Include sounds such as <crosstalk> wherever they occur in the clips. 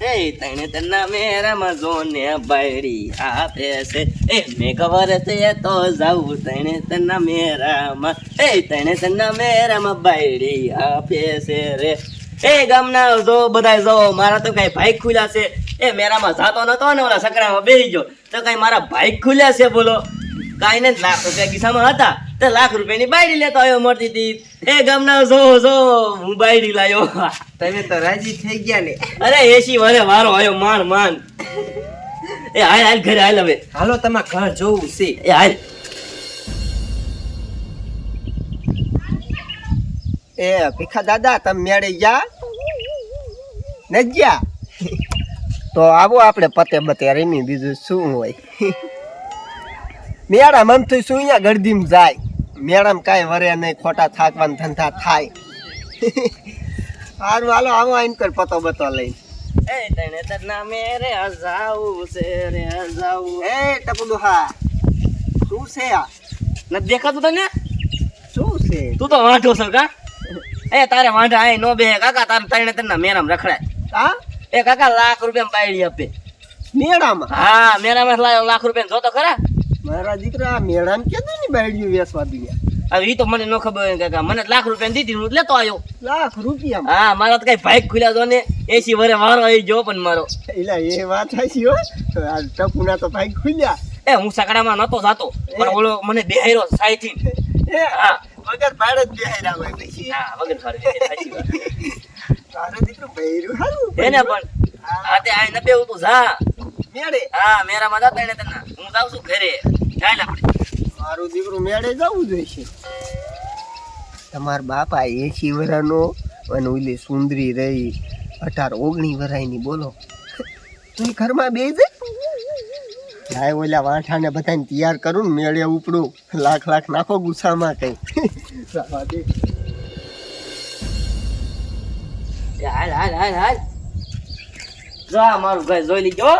એ તણે તના મેરામાં જોને બાયડી આપે છે એ મેં ખબર છે તો જાઉં તણે તના મેરામાં. એ તણે તના મેરામાં બાયડી આપે છે રે. એ ગામના જો બધાય જો, મારા તો કઈ ભાઈ ખુલ્યા છે. એ મેરામાં જાતો નતો ને ઓલા સકરામાં બેસી ગયો. તો કઈ મારા ભાઈ ખુલ્યા છે બોલો? કાંઈ ને લાખ રૂપિયા કિસ્સામાં હતા. તો લાખ રૂપિયાની બાયડી લેતો આવ્યો મળતી હતી એ ગામના જો જો હું બાયડી લાયો. તમે તો રાજી થઈ ગયા ને. અરે એસી વરે વારો આવ્યો માન માન એ હાલ હાલ ઘરે હાલ હવે. હાલો તમે ઘર જોવું છે. એ હાલ. એ ભીખા દાદા તમે મેળે ગયા? ન ગયા? તો આવો આપણે પતે બતે રમી બીજું શું હોય? મેળા મમથી શું અહીંયા ગરદીમ જાય. મેળામાં કાંઈ વરે નહીં ખોટા થાકવાના ધંધા થાય. સારું હાલો આવો આઈન કર પતો બતો લઈ એ તને તના મેરે હજાવું છે રે હજાવું એ ટપુડુ હા શું છે આ? નથી દેખાતું તને? શું છે? તું તો વાંઢો છો કા? એ તારે વાંઢા આય નો બે કાકા તારે તને તને મેરામ રખડાય. હા? એ કાકા લાખ રૂપિયા બાયડી આપે. મેળામાં? હા મેળામાં લાખ રૂપિયા જોતો ખરા. મારા દીકરા મેળામાં કેતો ની બાયડીયું વેસવા દઈએ? હવે ઈ તો મને ન ખબર હોય કાકા. મને લાખ રૂપિયા દીધી હું લેતો આવ્યો લાખ રૂપિયા હા મારા તો કઈ ભાઈ ખુલ્યા તો ને. એસી વરે વારો આવી ગયો પણ મારો. એટલે એ વાત હશી હો. આ ટપુના તો ભાઈ ખુલ્યા. એ હું સકડામાં નતો જાતો પણ ઓલો મને બેહાયરો સાઈથી <laughs> એ હા. વગર ભાડે જ બેહાયરા હોય પછી. હા વગર ભાડે સાચી વાત. <laughs> તારો દીકરો બૈરું હારું. એને પણ. હા. તે આય ન બેવું તું જા. મેડે હા મેરામાં જાતા એને તને. હું જાઉં છું ઘરે. ચાલ આપણે મારું દીકરું મેળે જવું જોઈશે. તમારા બાપા એસી વરાનો અને ઓલી સુંદરી રહી અઢાર ઓગણી વરાયની બોલો. તું ઘરમાં બે જ. લાય ઓલા વાંઠાને બધાને તૈયાર કરું ને મેળે ઉપડું. લાખ લાખ નાખો ગુસ્સામાં કઈ. જવા દે. હાલ હાલ હાલ હાલ. જો મારું ઘર જોઈ લીધો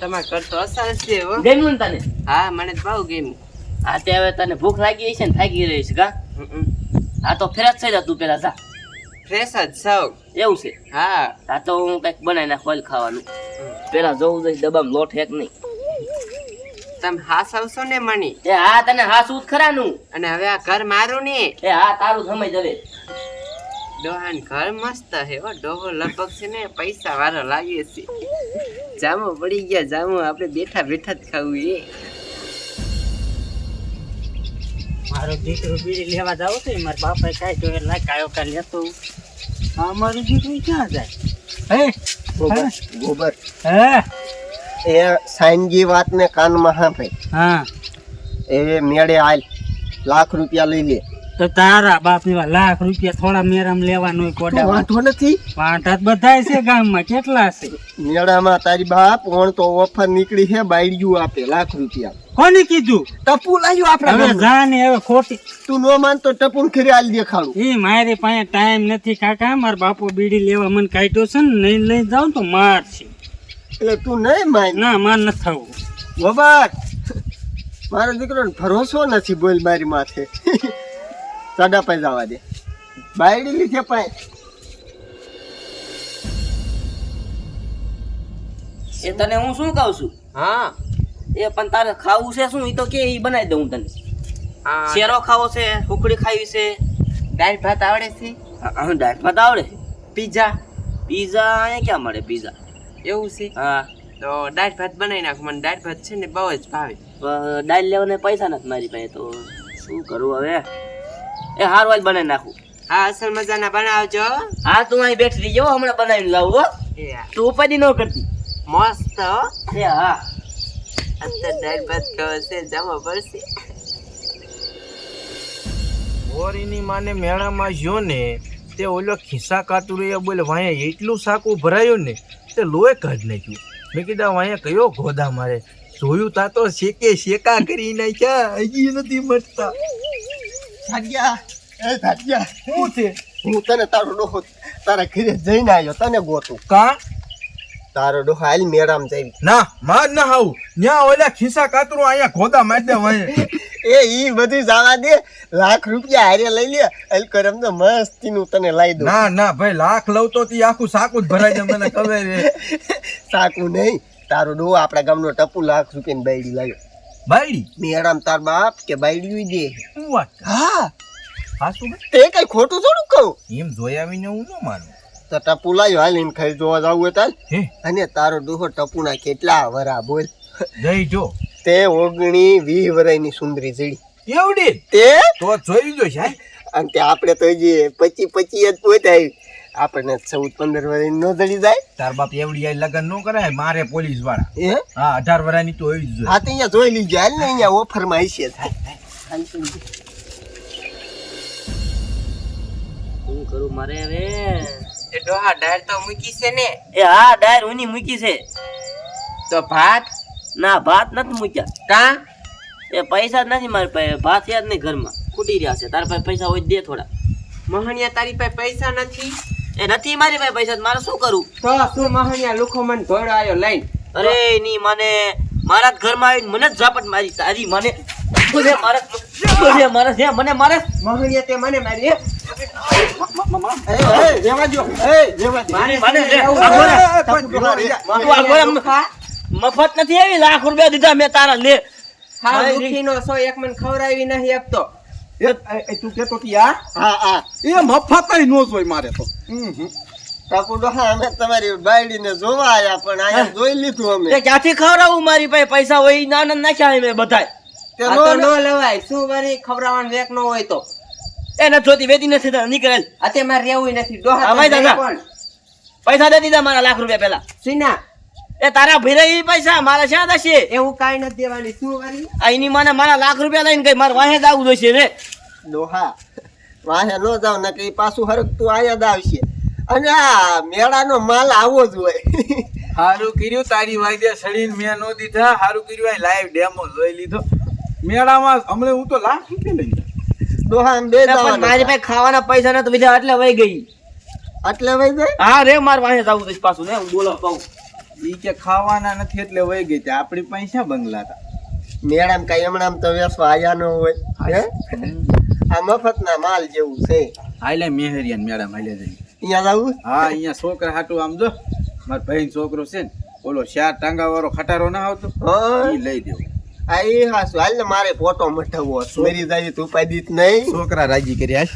તમારે ઘર તો અસર છે ને તને? હા મને તો બહુ ગમ્યું હા તે હવે તને ભૂખ લાગી છે ને થાકી રહી છે કા હા તો ફેરત થઈ જા તું પેલા જા. ફ્રેશ જ સૌ એવું છે? હા. આ તો હું કંઈક બનાવી નાખવા ખાવાનું. પેલા જોવું જોઈએ ડબ્બામાં લોટ હેક નહીં? તમે હાસ આવશો ને મણી એ હા તને હાસ શું ખરાનું. અને હવે આ ઘર મારું ને. એ હા તારું સમય જવે ડોહાન ઘર મસ્ત હે હો. ડોહો લગભગ છે ને પૈસા વાળો લાગે છે. જામો પડી ગયા જામો આપણે બેઠા બેઠા જ ખાવું એ મારો દીકરો બીડી લેવા જાવ છે મારા બાપા કાંઈ તો એટલે કાયો કા લેતો હા મારું દીકરું ક્યાં જાય? હે? ગોબર ગોબર. હે? એ સાઈનગી વાતને કાનમાં હા ભાઈ. હા. એ મેળે આલ લાખ રૂપિયા લઈ લે. તો તારા બાપ એવા લાખ રૂપિયા થોડા મેરામ લેવાનો તું કોડા વાંધો નથી. વાંટા બધાય છે ગામમાં. કેટલા છે? મેળામાં તારી બાપ ઓણ તો ઓફર નીકળી છે બાયડિયું આપે લાખ રૂપિયા. કોને કીધું? ટપુ લાવ્યો હવે આપણે જા ને હવે ખોટી. તું નો માનતો ટપુ ખરી હાલ દેખાડું. એ મારી પાસે ટાઈમ નથી કાકા મારા બાપો બીડી લેવા મને કાઢ્યો છે ને નહીં લઈ જાઉં તો માર છે. એટલે તું નહીં માન. ના માર ન થવું. ગોબર મારો દીકરો ભરોસો નથી બોલ મારી માથે. સાડા પૈ જવા દે. બાયડી લીધે પાય એ તને હું શું કહું છું? હા. એ પણ તારે ખાવું છે શું? એ તો કે એ બનાવી દઉં તને. શેરો ખાવો છે ખુકડી ખાવી છે. દાળ ભાત આવડે છે? હા દાળ ભાત આવડે પીઝા? પીઝા અહીંયા ક્યાં મળે પીઝા? એવું છે? હા. તો દાળ ભાત બનાવી નાખો. મને દાળ ભાત છે ને બહુ જ ભાવે. દાળ લેવાને પૈસા નથી મારી પાસે તો શું કરું હવે? એ હારું આજ બનાવી નાખું. હા અસલ મજાના બનાવજો. હા તું અહીં બેઠી જાવ હમણાં બનાવીને લાવું હો. તું ઉપાધિ ન કરતી. મસ્ત એ હા. અત્યારે દાળ ભાત ખાવા છે જમો પડશે. ઓરીની માને મેળામાં જો ને તે ઓલો ખિસ્સા કાતુરીએ બોલે વાંયા એટલું સાકું ભરાયું ને તે લોહી કાઢ નાખ્યું. મેં કીધા વાંયા કયો ગોદા મારે? જોયું તા તો શેકે શેકા કરી નાખ્યા હજી નથી મટતા. ભાગ્યા. એ ભાગ્યા. શું છે? હું તને તારો ડોહો તારા ઘરે જઈને આવ્યો તને ગોતું. કા? તારો ડોહો હાલ મેળામાં જઈ ના માર ના હાવ. ન્યા ઓલા ખિસ્સા કાતરું અહીંયા ગોદા મારી દે વાંયા એ ઈ બધું જવા દે. લાખ રૂપિયા હારે લઈ લે. અલ કરમ તો મસ્તીનું તને લાવી દઉં. ના ના ભાઈ લાખ લઉં તો તી આખું સાકું જ ભરાઈ જાય મને ખબર <laughs> સાકું નહીં. તારો ડોહો આપણા ગામનો ટપુ લાખ રૂપિયાની બાયડી લાવ્યો બાયડી? મેરામ તાર બાપ કે બાયડી દે. શું વાત હા. હા શું તે કઈ ખોટું થોડું કહું? એમ જોયા વિના હું ન માનું. તો ટપુ લાવ્યો હાલીને ખાઈ જોવા જાવું હોય તાલ અને તારો ડોહો ટપુના કેટલા વરા બોલ. જઈ જો. તે ઓગણી વી વરાયની સુંદરી જડી એવડી? તે? તો જોઈ જો સાહેબ અને તે આપણે તો હજી પચી પચી જ પહોંચાય આપણને ચૌદ પંદર વર્ષ નો જડી જાય. તાર બાપ એવડી આઈ લગન નો કરાય મારે પોલીસવાળા. એ? હા અઢાર વર્ષની તો એવી જ હા તો અહીંયા જોઈ લીજો હાલ ને અહીંયા ઓફરમાં છે થાય. શું કરું મારે રે એ ડોહા ડાયર તો મૂકી છે ને. એ હા ડાયર ઉની મૂકી છે. તો ભાત? ના ભાત નથી મૂક્યા. કા? એ પૈસા જ નથી મારી પાસે ભાત યાદ નહીં ઘરમાં. ખૂટી રહ્યા છે. તારા પાસે પૈસા હોય દે થોડા. મહાણિયા તારી પાસે પૈસા નથી? એ નથી મારી પાસે પૈસા મારે શું કરું તો શું મહણિયા લુખો મને ધોડો આવ્યો લઈને અરે ની મને મારા ઘરમાં આવીને મને જ ઝાપટ મારી તારી મને મને મારે મને મારે છે મને મારે મહણિયા તે મને મારી હે? જેવા જો એ જેવા. મને મફત નથી આવી લાખ રૂપિયા દીધા મેં તારા લે હા દુખીનો સો એક મને ખવડાવી નહીં આપતો તું કેતો કે આ હા હા. એ મફત નો જોઈ મારે તો. ડોહા અમે તમારી બાયડીને જોવા આયા પણ અહીંયા જોઈ લીધું અમે. તે ક્યાંથી ખવડાવું મારી પાસે પૈસા હોય ઈ નાના નાખ્યા અમે બધાય. તે નો નો લેવાય. શું મારી ખવડાવવાનું વેક નો હોય તો? એને જોતી વેતી નથી નીકળેલ. અત્યારે મારે રહેવું નથી. ડોહા? પૈસા દે દીધા મારા લાખ રૂપિયા પેલા સીના એ તારા ભીરે ઈ પૈસા મારા શા એ એવું કાઈ નથી દેવાની શું વળી આ મને મારા લાખ રૂપિયા લઈને ગઈ મારે વાહે આવવું જોઈશે રે. ડોહા વાહે નો જાવ ને કે પાછું પાછું હરકતું આયા જ આવશે. અને આ મેળાનો માલ આવો જ હોય. <laughs> હારું કર્યું તારી વાયદે સડીને મેં નો દીધા હારું કર્યું આ લાઈવ ડેમો જોઈ લીધો. મેળામાં હમણાં હું તો લાખ રૂપિયા લઈ ગયો. ડોહા આમ બે એ જવાના મારી પાસે ખાવાના પૈસા નથી બીજા એટલે વહી ગઈ. એટલે વઈ ગઈ? હા રે મારે વાહે જ આવવું જોઈશે પાછું ને હું બોલો કહું. ઈ કે ખાવાના નથી એટલે વહી ગઈ તે આપણી પાસે બંગલા હતા? મેડમ કઈ હમણાં તો વેસવા આયા ન હોય હે? આ મફતના માલ જેવું છે. હાલે મેહરિયાન મેડમ હાલે જઈ અહીંયા જવું હા અહીંયા છોકરા હાટું આમ જો. મારા ભાઈ છોકરો છે ને ઓલો ચાર ટાંગા વાળો ખટારો ના આવતો ઈ લઈ દેવું. આ એ હાસુ હાલ ને મારે ફોટો મટાવવો સોરી જાય તું પાડી જ નહીં. છોકરા રાજી કર્યા